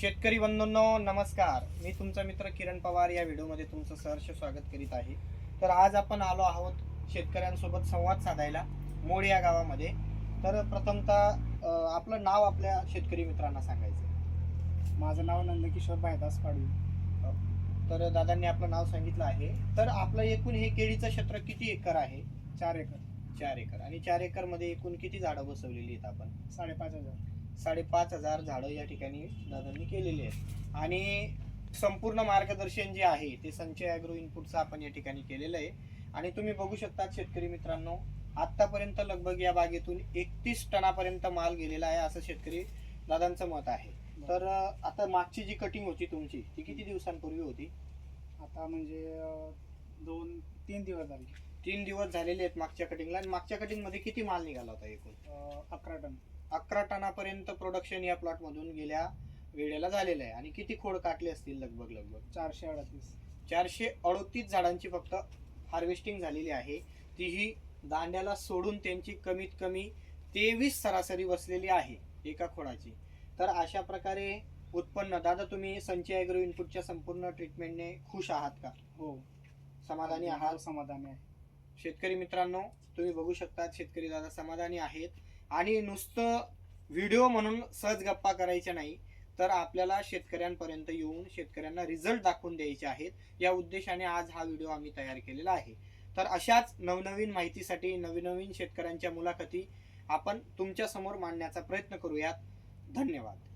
शेतकरी बंधूंनो नमस्कार. मी तुमचा मित्र किरण पवार या व्हिडिओमध्ये तुमचं सहर्ष स्वागत करीत आहे. तर आज आपण आलो आहोत शेतकऱ्यांसोबत संवाद साधायला मोड या गावामध्ये. तर प्रथमतः आपलं नाव आपल्या शेतकरी मित्रांना सांगायचं. माझं नाव नंदकिशोर भायदास पाडवी. तर दादांनी आपलं नाव सांगितलं आहे. तर आपलं एकूण हे केळीचं क्षेत्र किती एकर आहे? चार एकर. चार एकर. आणि चार एकरमध्ये एकूण किती झाडं बसवलेली आहेत आपण? साडेपाच हजार. साडेपाच हजार झाडं या ठिकाणी दादांनी केलेली आहेत. आणि संपूर्ण मार्गदर्शन जे आहे ते संचय अॅग्रो इनपुटचं आपण या ठिकाणी केलेलं आहे. आणि तुम्ही बघू शकता शेतकरी मित्रांनो आतापर्यंत लगभग या बागेतून एकतीस टनापर्यंत माल गेलेला आहे असं शेतकरी दादांचं मत आहे. तर आता मागची जी कटिंग होती तुमची ती किती दिवसांपूर्वी होती? आता म्हणजे दोन तीन दिवस झाले. तीन दिवस झालेले आहेत मागच्या कटिंगला आणि मागच्या कटिंगमध्ये किती माल निघाला होता एकूण? अकरा टन. अकरा टनापर्यंत प्रोडक्शन या प्लॉट मधून गेल्या वेळेला झालेलं आहे. आणि किती खोड काटले असतील लगभग लगभग चारशे अडतीस. चारशे अडतीस झाडांची फक्त हार्वेस्टिंग झालेली आहे. तीही दांड्याला सोडून त्यांची कमीत कमी तेवीस सरासरी बसलेली आहे एका खोडाची. तर अशा प्रकारे उत्पन्न दादा तुम्ही संचय अॅग्रो इनपुटच्या संपूर्ण ट्रीटमेंटने खुश आहात का? हो. समाधानी आहात? समाधानी आहे. शेतकरी मित्रांनो तुम्ही बघू शकता शेतकरी दादा समाधानी आहेत. आणि नुसतं व्हिडिओ म्हणून सहज गप्पा करायच्या नाही तर आपल्याला शेतकऱ्यांपर्यंत येऊन शेतकऱ्यांना रिझल्ट दाखवून द्यायचे आहेत. या उद्देशाने आज हा व्हिडिओ आम्ही तयार केलेला आहे. तर अशाच नवनवीन माहितीसाठी नवनवीन शेतकऱ्यांच्या मुलाखती आपण तुमच्यासमोर मांडण्याचा प्रयत्न करूयात. धन्यवाद.